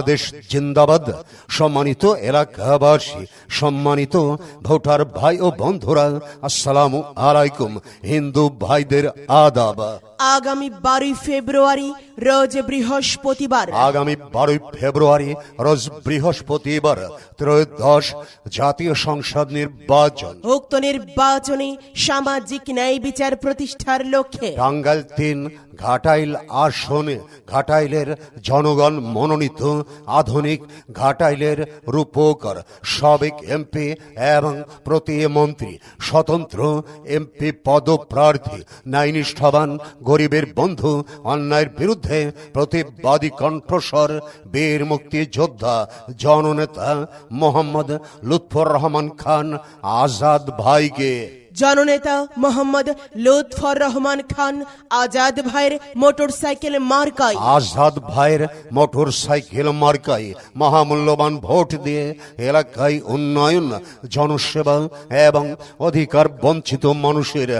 বাংলাদেশ জিন্দাবাদ। সম্মানিত এলাকাবাসী, সম্মানিত ভোটার ভাই ও বন্ধুরা, আসসালাম আলাইকুম। হিন্দু ভাইদের আদাব। আগামী বারোই ফেব্রুয়ারি রোজ বৃহস্পতিবার। আগামী বারোই ফেব্রুয়ারি রোজ বৃহস্পতিবার ত্রয়োদশ জাতীয় সংসদ নির্বাচন। উক্ত নির্বাচনে সামাজিক ন্যায় বিচার প্রতিষ্ঠার লক্ষ্যে। টাঙ্গাইল তিন ঘাটাইল আসনে ঘাটাইলের জনগণ মনোনীত আধুনিক ঘাটাইলের রূপকর সাবেক এমপি এবং প্রতিমন্ত্রী স্বতন্ত্র এমপি পদপ্রার্থী ন্যায়নিষ্ঠবান গরিবের বন্ধু অন্যায়ের বিরুদ্ধে প্রতিবাদী কণ্ঠস্বর বীর মুক্তিযোদ্ধা জননেতা মোহাম্মদ লুৎফর রহমান খান আজাদ ভাইকে। জননেতা মোহাম্মদ লুৎফর রহমান খান আজাদ ভাইয়ের মোটরসাইকেল মার্কায়। আজাদ ভাইয়ের মোটর সাইকেল মার্কায় মহামূল্যবান ভোট দিয়ে এলাকায় উন্নয়ন জনসেবা এবং অধিকার বঞ্চিত মানুষের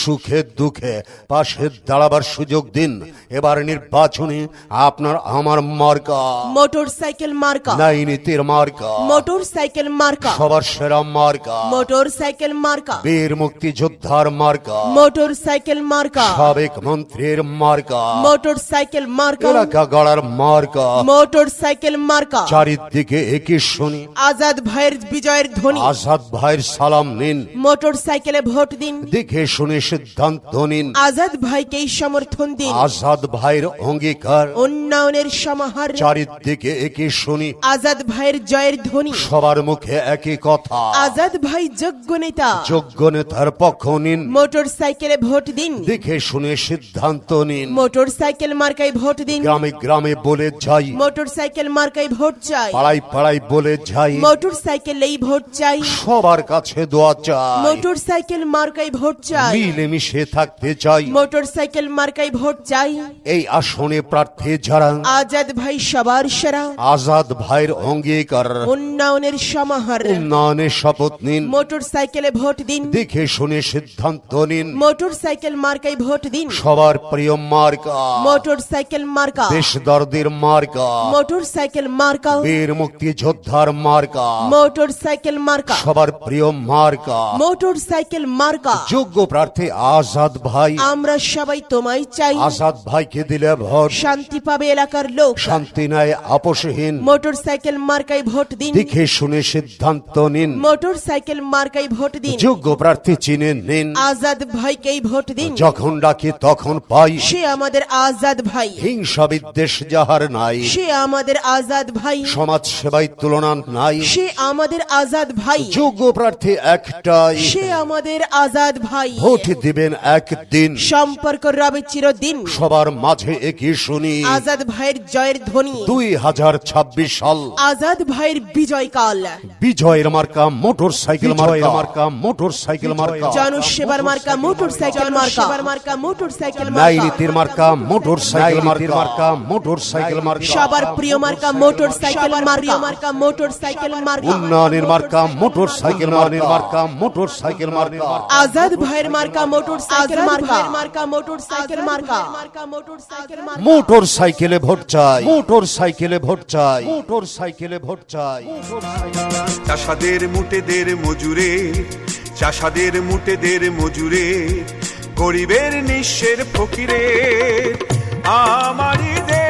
সুখে দুঃখে পাশে দাঁড়াবার সুযোগ দিন। এবার নির্বাচনে আপনার আমার মার্কা। মোটর সাইকেল মার্কা। নাই নীতির মোটর সাইকেল মার্কা। সবার সেরা মার্কা। মোটর সাইকেল মার্কা। বীর মুক্তিযোদ্ধার মার্কা মোটরসাইকেল মার্কা সাবেক মন্ত্রীর মার্কা মোটরসাইকেল মার্কা এলাকা গড়ার মার্কা মোটরসাইকেল মার্কা চারিদিকে একই শুনি। আজাদ ভাইয়ের বিজয়ের ধ্বনি। আজাদ ভাইয়ের সালাম নিন। মোটরসাইকেলে ভোট দিন। দেখে শুনে সিদ্ধান্ত নিন। আজাদ ভাইকেই সমর্থন দিন। আজাদ ভাইয়ের অঙ্গীকার। উন্নয়নের সমাহার। চারিদিকে একই শুনি। আজাদ ভাইয়ের জয়ের ধ্বনি। সবার মুখে একই কথা। আজাদ ভাই যোগ্য নেতা। যোগ্য নেতার পক্ষ নিন। মোটর সাইকেলে ভোট দিন। দেখে শুনে সিদ্ধান্ত নিন। মোটর সাইকেল মার্কায় ভোট দিন। গ্রামে গ্রামে বলে যাই। মোটর সাইকেল মার্কায় ভোট চাই। পাড়ায় পাড়ায় বলে যাই। মোটর সাইকেলেই ভোট চাই। সবার কাছে দোয়া চাই। মোটর সাইকেল মার্কায় ভোট চাই। মিলেমিশে থাকতে চাই। মোটর সাইকেল মার্কায় ভোট চাই। এই আসনে প্রার্থী যারা আজাদ ভাই সবার সেরা। আজাদ ভাইয়ের অঙ্গীকার। উন্নয়নের সমাহার। উন্নয়নের শপথ নিন। মোটর সাইকেলে ভোট দিন। দেখে শুনে সিদ্ধান্ত নিন। মোটর সাইকেল মার্কায় ভোট দিন। সবার প্রিয় মার্কা। মোটর সাইকেল মার্কা। দেশ দর্দের মার্কা। মোটর সাইকেল মার্কা। বীর মুক্তিযোদ্ধার মার্কা। মোটর সাইকেল মার্কা। সবার প্রিয় মার্কা। মোটর সাইকেল মার্কা। যোগ্য প্রার্থী আজাদ ভাই। আমরা সবাই তোমায় চাই। আজাদ ভাইকে দিলে ভোট। শান্তি পাবে এলাকার লোক। শান্তি নাই আপোষহীন। মোটর সাইকেল মার্কায় ভোট দিন। দেখে শুনে সিদ্ধান্ত নিন। মোটর সাইকেল মার্কায় ভোট দিন। যোগ্য প্রার্থী চিনে নিন। আজাদ ভাইকেই ভোট দিন। যখন ডাকি তখন পাই। সে আমাদের আজাদ ভাই। হিংসা বিদ্বেষ যাহার নাই। সে আমাদের আজাদ ভাই। সমাজ সেবায় তুলনা নাই। সে আমাদের আজাদ ভাই। যোগ্য প্রার্থী একটাই। সে আমাদের আজাদ ভাই। ভোট দিবেন একদিন। সম্পর্ক রবে চিরদিন। সবার মাঝে একই শুনি। আজাদ ভাইয়ের জয়ের ধ্বনি। দুই হাজার ছাব্বিশ সাল। আজাদ ভাইয়ের বিজয়কাল বিজয়ের মার্কা মোটর সাইকেল মার্কা। মোটর সাইকেল মার্কা জনসেবার মার্কা মোটর সাইকেল মার্কা মার্কা মোটর সাইকেল ন্যায় নীতির মার্কা মোটর মার্কা মোটর মার্কা সবার প্রিয় মার্কা মোটর মার্কা মার্কা মোটর মার্কা উন্নয়নের মার্কা মোটর মার্কা মোটর মার্কা আজাদ ভাইয়ের মার্কা মোটর সাইকেল মার্কা মার্কা মোটর মার্কা মার্কা মোটর মার্কা মোটর সাইকেলে ভোট চাই মোটর সাইকেলে ভোট চাই মোটর সাইকেলে ভোট চাই চাষাদের মুটেদের মজুরে চাষাদের মুটেদের মজুরে, গরিবের নিঃস্বের ফকিরে, আমারই দেশ।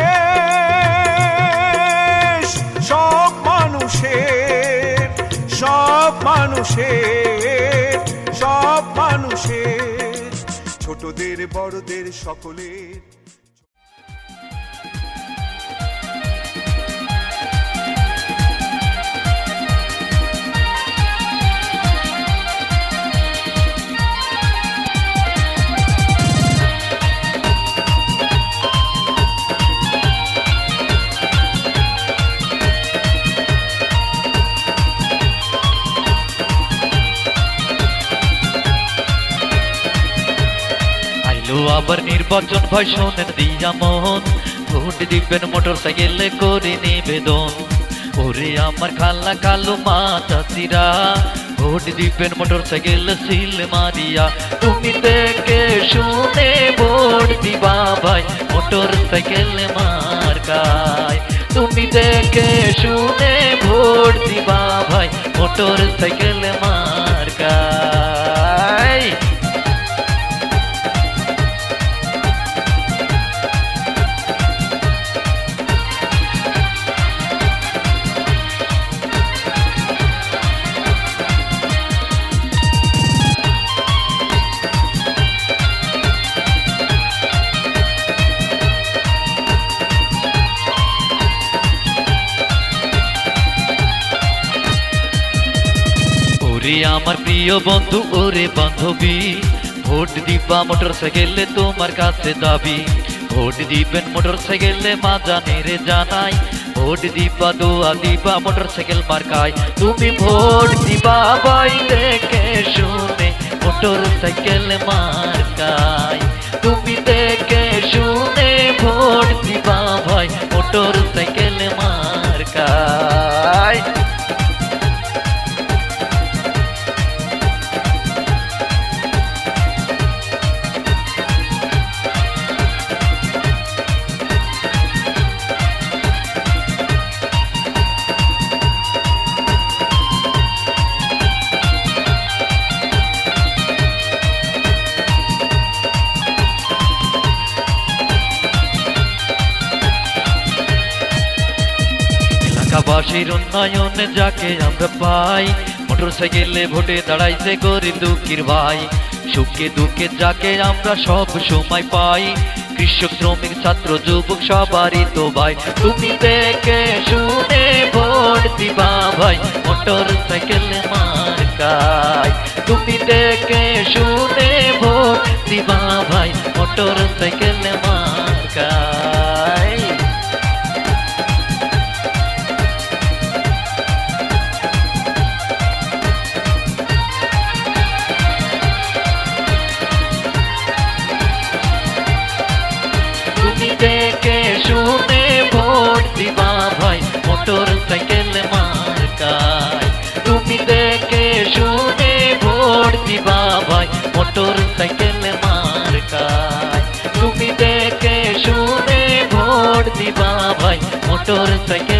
সব মানুষের সব মানুষের সব মানুষের, ছোটদের বড়দের সকলের নির্বাচন ভাই শোনেন দিয়া মন। ভোট দিবেন মোটর সাইকেলে করে নিবেদন। ওরে আমার খাল্লা কালো মা চাষিরা ভোট দিবেন মোটর সাইকেল সিল মারিয়া। তুমি থেকে শুনে ভোট দিবা ভাই মোটর সাইকেল মার্কায় তুমি দেখে শুনে ভোট দিবা ভাই মোটর সাইকেল মার্কায় আমার প্রিয় বন্ধু, ওরে বান্ধবী। ভোট দিবা মোটর সাইকেলে তোমার কাছে দাবি। ভোট দিবেন মোটর সাইকেলে মা জানে রে জানাই। ভোট দিবা, দোয়া দিবা মোটর সাইকেল মার্কায়। তুমি ভোট দিবা বাই দেখে শুনে মোটর সাইকেল মার্কায়। তুমি দেখে এলাকাবাসীর উন্নয়নে যাকে আমরা পাই। মোটর সাইকেলে ভোটে দাঁড়াইছে গরিব দুঃখীর ভাই। সুখে দুঃখে যাকে আমরা সব সময় পাই। কৃষক, শ্রমিক, ছাত্র, যুবক সবারই তো ভাই। তুমি দেখে শুনে ভোট দিবা ভাই মোটর সাইকেল মার্কায়। তুমি দেখে শুনে ভোট দিবা ভাই মোটর সাইকেল মার্কায়। তুমি দেখে